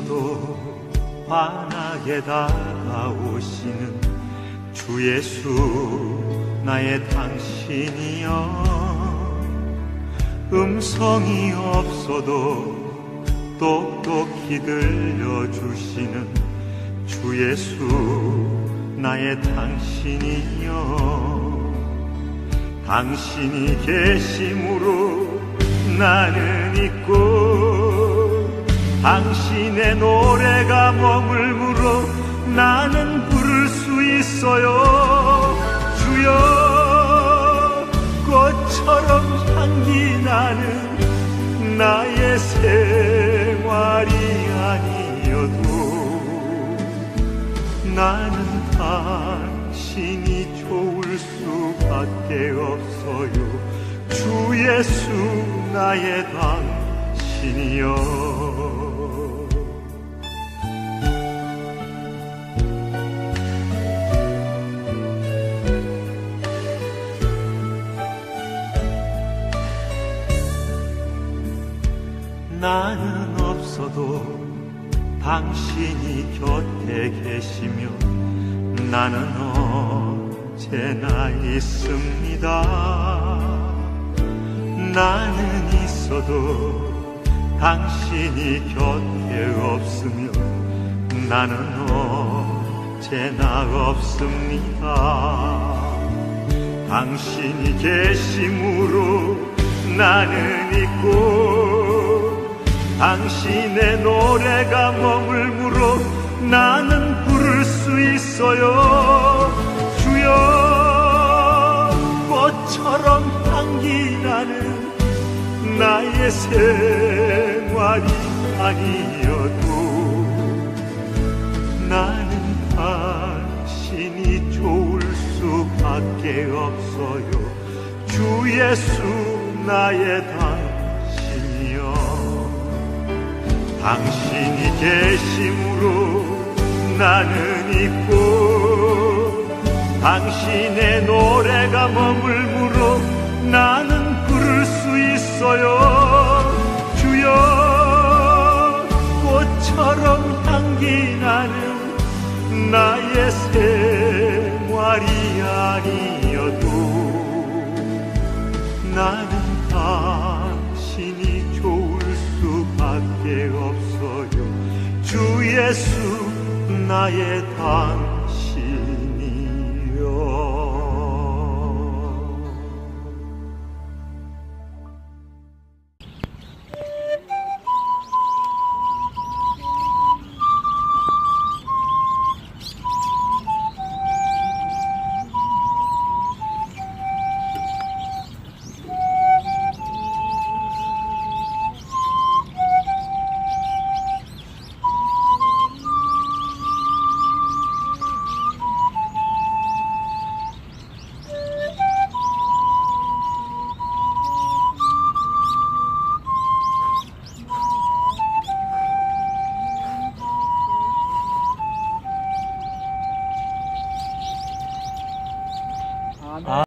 있어도 환하게 다가오시는 주 예수 나의 당신이여. 음성이 없어도 똑똑히 들려주시는 주 예수 나의 당신이여. 당신이 계심으로 나는 있고 당신의 노래가 머물므로 나는 부를 수 있어요. 주여 꽃처럼 향기 나는 나의 생활이 아니어도 나는 당신이 좋을 수밖에 없어요. 주 예수 나의 당신이여 나는 없어도 당신이 곁에 계시며 나는 언제나 있습니다. 나는 있어도 당신이 곁에 없으며 나는 언제나 없습니다. 당신이 계심으로 나는 있고 당신의 노래가 머물므로 나는 부를 수 있어요 주여 꽃처럼 향기 나는 나의 생활이 아니어도 나는 당신이 좋을 수밖에 없어요. 주 예수 나의 당신이여. 당신이 계심으로 나는 있고 당신의 노래가 머물므로 나는 부를 수 있어요 향기 나는 나의 생활이 아니어도 나는 당신이 좋을 수밖에 없어요. 주 예수 나의 당신